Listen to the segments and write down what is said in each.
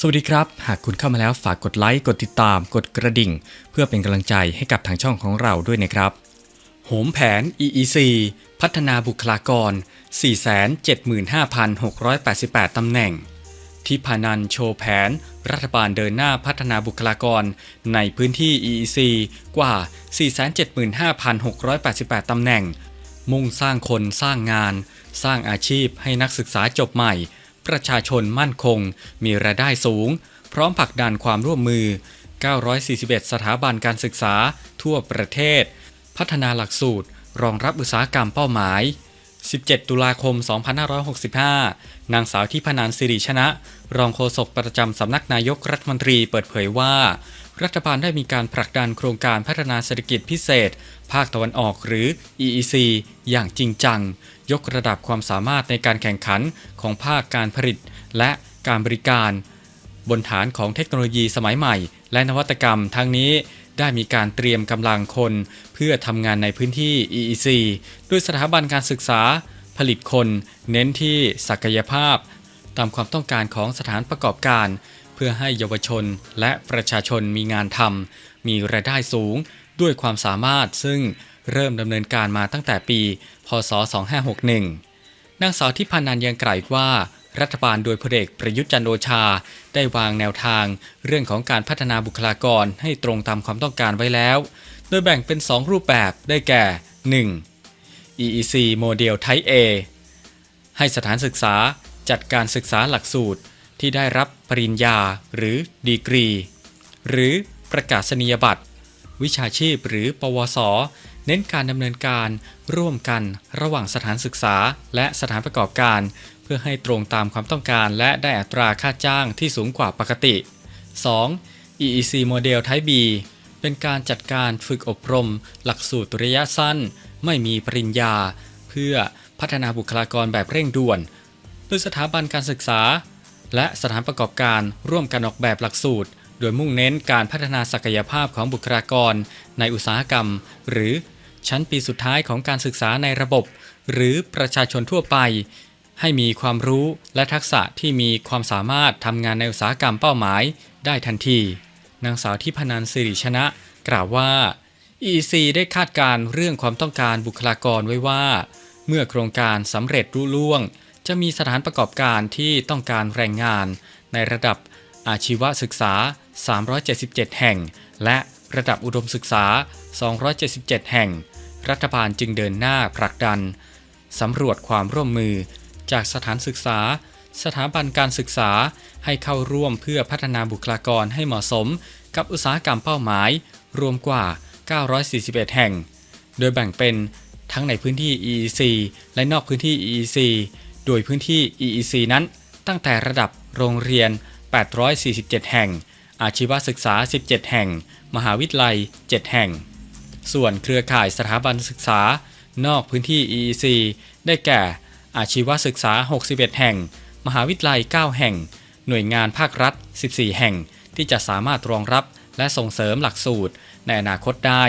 สวัสดีครับ หากคุณเข้ามาแล้วฝากกดไลค์ กดติดตาม กดกระดิ่ง เพื่อเป็นกำลังใจให้กับทางช่องของเราด้วยนะครับ โหมแผน EEC พัฒนาบุคลากร 475,688 ตำแหน่ง ทิพานันโชว์แผน รัฐบาลเดินหน้าพัฒนาบุคลากร ในพื้นที่ EEC กว่า 475,688 ตำแหน่ง มุ่งสร้างคนสร้างงาน สร้างอาชีพให้นักศึกษาจบใหม่ ประชาชนมั่นคง มีรายได้สูง พร้อมผลักดันความร่วมมือ 941 สถาบันการศึกษา ทั่วประเทศ พัฒนาหลักสูตร รองรับอุตสาหกรรมเป้าหมาย 17 ตุลาคม 2565 นางสาวที่พนันสิริชนะ รองโฆษกประจำสำนักนายกรัฐมนตรีเปิดเผยว่า รัฐบาลได้มีการผลักดันโครงการพัฒนาเศรษฐกิจพิเศษ ภาคตะวันออกหรือ EEC อย่างจริงจัง ยกระดับความสามารถในการแข่งขันของภาคการผลิต และการบริการ บนฐานของเทคโนโลยีสมัยใหม่ และนวัตกรรมทั้งนี้ได้มีการเตรียมกำลังคน เพื่อทำงานในพื้นที่ EEC ด้วยสถาบันการศึกษา ผลิตคน เน้นที่ศักยภาพ ตามความต้องการของสถานประกอบการ เพื่อให้เยาวชนและประชาชนมีงานทำมีรายได้สูง ด้วยความสามารถซึ่ง เริ่มดำเนินการมาตั้งแต่ปี พศ 2561 นางสาวทิพานันยังกล่าวว่า รัฐบาลโดยพลเอกประยุทธ์จันโอชา ได้วางแนวทาง เรื่องของการพัฒนาบุคลากรให้ตรงตามความต้องการไว้แล้ว โดยแบ่งเป็น 2 รูปแบบได้แก่ 1. EEC โมเดล Type A ให้สถานศึกษาจัดการศึกษาหลักสูตรที่ได้รับปริญญาหรือดีกรี หรือประกาศนียบัตร วิชาชีพหรือปวส เน้นการดำเนินการร่วมกันระหว่างสถานศึกษาและสถานประกอบการ เพื่อให้ตรงตามความต้องการและได้อัตราค่าจ้างที่สูงกว่าปกติ 2. EEC โมเดล Type B เป็นการจัดการฝึกอบรม หลักสูตรระยะสั้น ไม่มีปริญญา เพื่อพัฒนาบุคลากรแบบเร่งด่วน โดยสถาบันการศึกษา และสถานประกอบการร่วมกันออกแบบหลักสูตร โดยมุ่งเน้นการพัฒนาศักยภาพของบุคลากรในอุตสาหกรรม หรือ ชั้นปีสุดท้ายของการศึกษาในระบบ หรือประชาชนทั่วไป ให้มีความรู้และทักษะที่มีความสามารถทำงานในอุตสาหกรรมเป้าหมายได้ทันที นางสาวที่พนันสิริชนะ กล่าวว่า EC ได้คาดการณ์เรื่องความต้องการบุคลากรไว้ว่า เมื่อโครงการสำเร็จรุ่ล่วง จะมีสถานประกอบการที่ต้องการแรงงาน ในระดับอาชีวศึกษา 377 แห่ง และระดับอุดมศึกษา 277 แห่ง รัฐบาลจึงเดินหน้าผลักดันสำรวจความร่วมมือ จากสถานศึกษา สถาบันการศึกษาให้เข้าร่วมเพื่อพัฒนาบุคลากรให้เหมาะสม กับอุตสาหกรรมเป้าหมาย รวมกว่า 941 แห่ง โดยแบ่งเป็นทั้งในพื้นที่ EEC และนอกพื้นที่ EEC โดยพื้นที่ EEC นั้น ตั้งแต่ระดับโรงเรียน 847 แห่ง อาชีวศึกษา 17 แห่ง มหาวิทยาลัย 7 แห่ง ส่วนเครือข่ายสถาบันศึกษานอกพื้นที่ EEC ได้แก่ อาชีวศึกษา 61 แห่ง มหาวิทยาลัย 9 แห่ง หน่วยงานภาครัฐ 14 แห่ง ที่จะสามารถรองรับและส่งเสริมหลักสูตรในอนาคตได้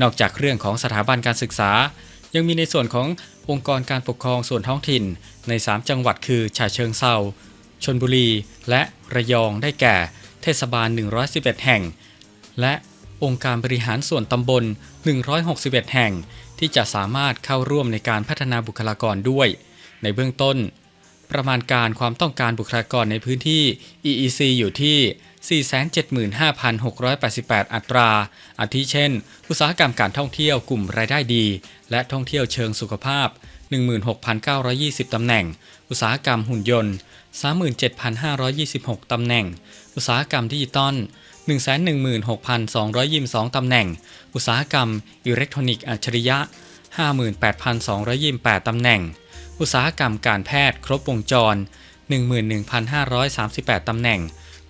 นอกจากเรื่องของสถาบันการศึกษา ยังมีในส่วนขององค์กรการปกครองส่วนท้องถิ่นใน 3 จังหวัดคือฉะเชิงเซาชนบุรี และระยองได้แก่ เทศบาล 111 แห่ง และ องค์การบริหารส่วนตำบล 161 แห่ง ที่จะสามารถเข้าร่วมในการพัฒนาบุคลากรด้วย ในเบื้องต้น ประมาณการความต้องการบุคลากรในพื้นที่ EEC อยู่ที่ 475,688 อัตรา อาทิเช่น อุตสาหกรรมการท่องเที่ยวกลุ่มรายได้ดี และท่องเที่ยวเชิงสุขภาพ 16,920 ตำแหน่ง อุตสาหกรรมหุ่นยนต์ 37,526 ตำแหน่ง อุตสาหกรรมดิจิตอล 116,222ตำแหน่ง อุตสาหกรรม อิเล็กทรอนิกส์อัจฉริยะ 58,228ตำแหน่ง อุตสาหกรรมการแพทย์ครบวงจร 11,538 ตำแหน่ง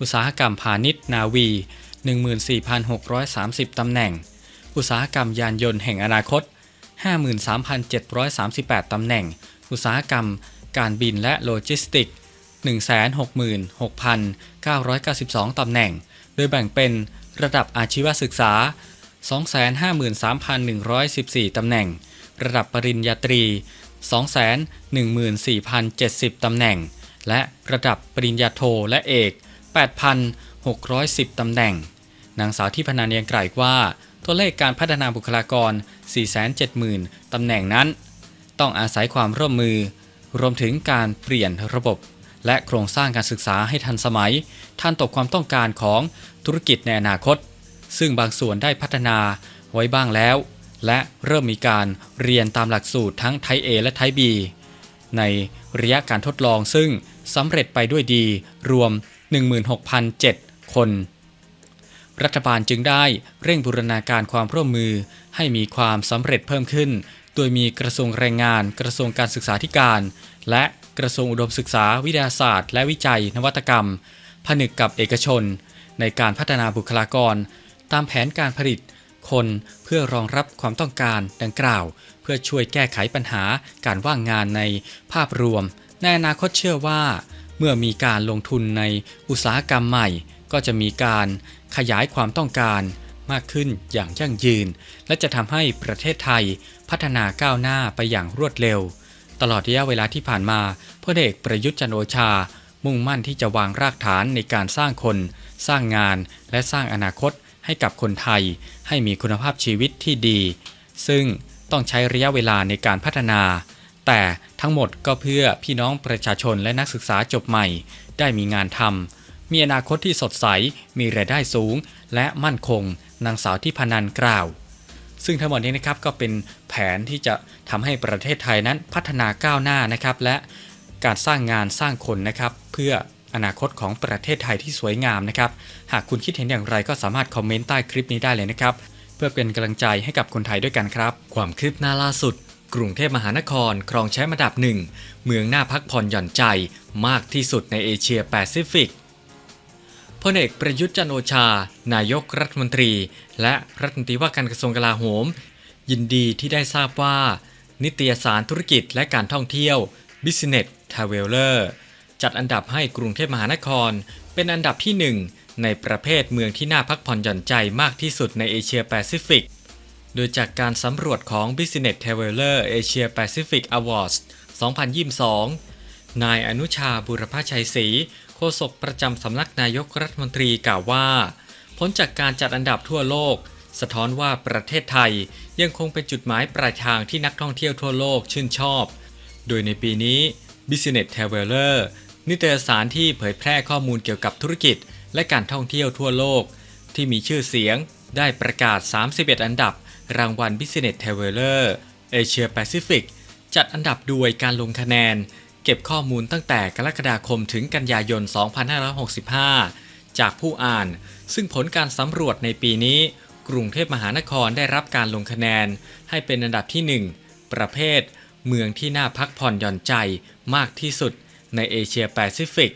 อุตสาหกรรมพาณิชย์นาวี 14,630 ตำแหน่ง อุตสาหกรรมยานยนต์แห่งอนาคต 53,738 ตำแหน่ง อุตสาหกรรม การบินและโลจิสติกส์166,992 ตำแหน่ง ดยแบ่งเป็นระดับอาชีวศึกษา 253,114 ตำแหน่ง ระดับปริญญาตรี 214,070 ตำแหน่ง และระดับปริญญาโทและเอก 8,610 ตำแหน่ง นางสาวที่พนันยังกล่าวว่า ตัวเลขการพัฒนาบุคลากร 470,000 ตำแหน่งนั้น ต้องอาศัยความร่วมมือ รวมถึงการเปลี่ยนระบบ และโครงสร้างการศึกษาให้ทันสมัย ทันต่อความต้องการของธุรกิจในอนาคต ซึ่งบางส่วนได้พัฒนาไว้บ้างแล้ว และเริ่มมีการเรียนตามหลักสูตรทั้งไทย A และไทย B ในระยะการทดลองซึ่งสำเร็จไปด้วยดีรวม 16,007 คน รัฐบาลจึงได้เร่งบูรณาการความร่วมมือให้มีความสำเร็จเพิ่มขึ้น โดยมีกระทรวงแรงงาน กระทรวงการศึกษาธิการ และ กระทรวงอุดมศึกษาวิทยาศาสตร์ และวิจัย นวัตกรรม ผนึกกับเอกชน ในการพัฒนาบุคลากร ตามแผนการผลิต คนเพื่อรองรับความต้องการดังกล่าว เพื่อช่วยแก้ไขปัญหาการว่างงานในภาพรวม ในอนาคตเชื่อว่า เมื่อมีการลงทุนในอุตสาหกรรมใหม่ ก็จะมีการขยายความต้องการมากขึ้นอย่างยั่งยืน และจะทำให้ประเทศไทยพัฒนาก้าวหน้าไปอย่างรวดเร็ว ตลอดระยะเวลาที่ผ่านมาพลเอกประยุทธ์จันโอชา มุ่งมั่นที่จะวางรากฐานในการสร้างคน สร้างงาน และสร้างอนาคตให้กับคนไทย ให้มีคุณภาพชีวิตที่ดี ซึ่งต้องใช้ระยะเวลาในการพัฒนา แต่ทั้งหมดก็เพื่อพี่น้องประชาชนและนักศึกษาจบใหม่ ได้มีงานทำมีอนาคตที่สดใส มีรายได้สูง และมั่นคงนางสาวที่พนันกล่าว ซึ่งทั้งหมดนี้นะครับก็เป็นแผนที่จะทำให้ประเทศไทยนั้นพัฒนาก้าวหน้านะครับ และการสร้างงานสร้างคนนะครับ เพื่ออนาคตของประเทศไทยที่สวยงามนะครับ หากคุณคิดเห็นอย่างไรก็สามารถคอมเมนต์ใต้คลิปนี้ได้เลยนะครับ เพื่อเป็นกำลังใจให้กับคนไทยด้วยกันครับ ความคืบหน้าล่าสุด กรุงเทพมหานคร ครองแชมป์อันดับหนึ่ง เมืองหน่าพักผ่อนหย่อนใจ มากที่สุดในเอเชียแปซิฟิก พลเอกประยุทธ์จันโอชา นายกรัฐมนตรี และรัฐมนตรีว่าการกระทรวงกลาโหม ยินดีที่ได้ทราบว่า นิตยสารธุรกิจและการท่องเที่ยว Business Traveler จัดอันดับให้กรุงเทพมหานคร เป็นอันดับที่ 1 ในประเภทเมืองที่น่าพักผ่อนหย่อนใจมากที่สุดในเอเชียแปซิฟิก โดยจากการสำรวจของ Business Traveler Asia Pacific Awards 2022 นายอนุชาบุรพชัยศรี โฆษกประจำสำนักนายกรัฐมนตรีกล่าวว่า ผลจากการจัดอันดับทั่วโลก สะท้อนว่าประเทศไทยยังคงเป็นจุดหมายปลายทางที่นักท่องเที่ยวทั่วโลกชื่นชอบ โดยในปีนี้ Business Traveler นิตยสารที่เผยแพร่ข้อมูลเกี่ยวกับธุรกิจ และการท่องเที่ยวทั่วโลก ที่มีชื่อเสียง ได้ประกาศ 31 อันดับ รางวัล Business Traveler Asia Pacific จัดอันดับโดยการลงคะแนน เก็บข้อมูลตั้งแต่กรกฎาคมถึงกันยายน 2565 จากผู้อ่าน ซึ่งผลการสำรวจในปีนี้ กรุงเทพมหานครได้รับการลงคะแนน ให้เป็นอันดับที่ 1 ประเภท เมืองที่น่าพักผ่อนหย่อนใจมากที่สุดในเอเชียแปซิฟิก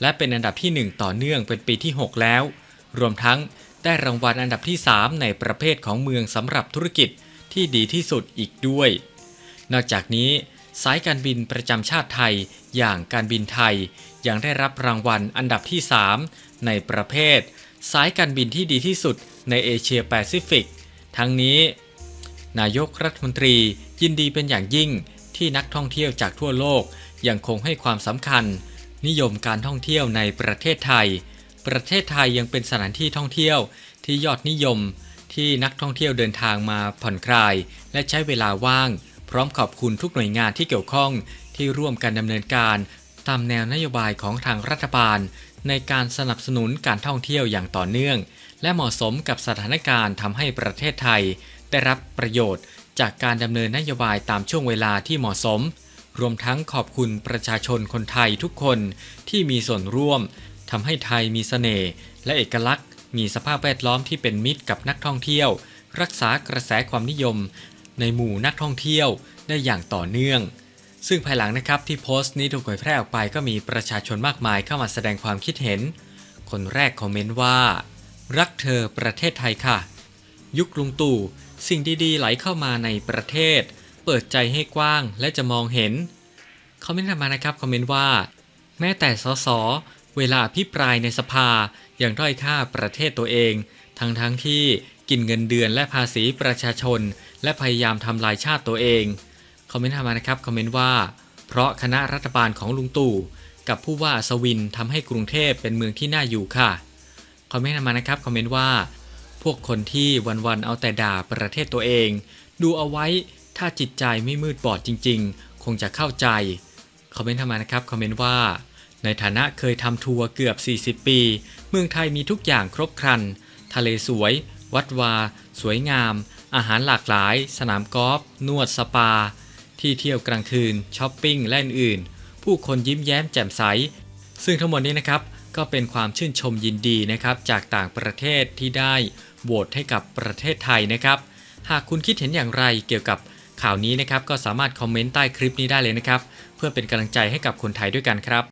และเป็นอันดับที่ 1 ต่อเนื่องเป็นปีที่ 6 แล้ว รวมทั้งได้รางวัลอันดับที่ 3 ในประเภทของเมืองสำหรับธุรกิจที่ดีที่สุดอีกด้วย นอกจากนี้ สายการบินประจำชาติไทยอย่างการบินไทย ยังได้รับรางวัลอันดับที่ 3 ในประเภท สายการบินที่ดีที่สุดในเอเชียแปซิฟิก ทั้งนี้ นายกรัฐมนตรียินดีเป็นอย่างยิ่งที่นักท่องเที่ยวจากทั่วโลกยังคงให้ความสำคัญ นิยมการท่องเที่ยวในประเทศไทย ประเทศไทยยังเป็นสถานที่ท่องเที่ยวที่ยอดนิยมที่นักท่องเที่ยวเดินทางมาผ่อนคลาย และใช้เวลาว่าง พร้อมขอบคุณทุกหน่วยงานที่เกี่ยวข้องที่ร่วมกันดำเนินการ ตามแนวนโยบายของทางรัฐบาล ในการสนับสนุนการท่องเที่ยวอย่างต่อเนื่อง และเหมาะสมกับสถานการณ์ทำให้ประเทศไทย ได้รับประโยชน์ จากการดำเนินนโยบายตามช่วงเวลาที่เหมาะสม รวมทั้งขอบคุณประชาชนคนไทยทุกคนที่มีส่วนร่วมทำให้ไทยมีเสน่ห์และเอกลักษณ์ มีสภาพแวดล้อมที่เป็นมิตรกับนักท่องเที่ยว รักษากระแสความนิยม ในหมู่นักท่องเที่ยวได้อย่างต่อเนื่อง ซึ่งภายหลังนะครับที่โพสต์นี้ถูกเผยแพร่ออกไปก็มีประชาชนมากมายเข้ามาแสดงความคิดเห็น คนแรกคอมเมนต์ว่า รักเธอประเทศไทยค่ะ ยุคลุงตู่สิ่งดีๆ ไหลเข้ามาในประเทศ เปิดใจให้กว้างและจะมองเห็นคอมเมนต์ถัดมานะครับคอมเมนต์ว่า แม้แต่สสเวลาพิปรายในสภายังด้อยค่าประเทศตัวเอง ทั้งๆทที่ กินเงินเดือนและภาษีประชาชน และพยายามทำลายชาติตัวเอง คอมเมนต์มานะครับคอมเมนต์ว่า เพราะคณะรัฐบาลของลุงตู่กับผู้ว่าอัศวินทำให้กรุงเทพเป็นเมืองที่น่าอยู่ค่ะคอมเมนต์มานะครับคอมเมนต์ว่า พวกคนที่วันๆเอาแต่ด่าประเทศตัวเอง ดูเอาไว้ถ้าจิตใจไม่มืดบอดจริง ๆ คงจะเข้าใจคอมเมนต์มานะครับคอมเมนต์ว่า ในฐานะเคยทำทัวร์เกือบ 40 ปี เมืองไทยมีทุกอย่างครบครัน ทะเลสวย วัดวา สวยงาม อาหารหลากหลาย สนามกอล์ฟ นวดสปา ที่เที่ยวกลางคืน ช้อปปิ้ง และอื่นๆผู้คนยิ้มแย้มแจ่มใส ซึ่งทั้งหมดนี้นะครับ ก็เป็นความชื่นชมยินดีนะครับ จากต่างประเทศที่ได้โหวตให้กับประเทศไทยนะครับ หากคุณคิดเห็นอย่างไรเกี่ยวกับข่าวนี้นะครับ ก็สามารถคอมเมนต์ใต้คลิปนี้ได้เลยนะครับ เพื่อเป็นกำลังใจให้กับคนไทยด้วยกันครับ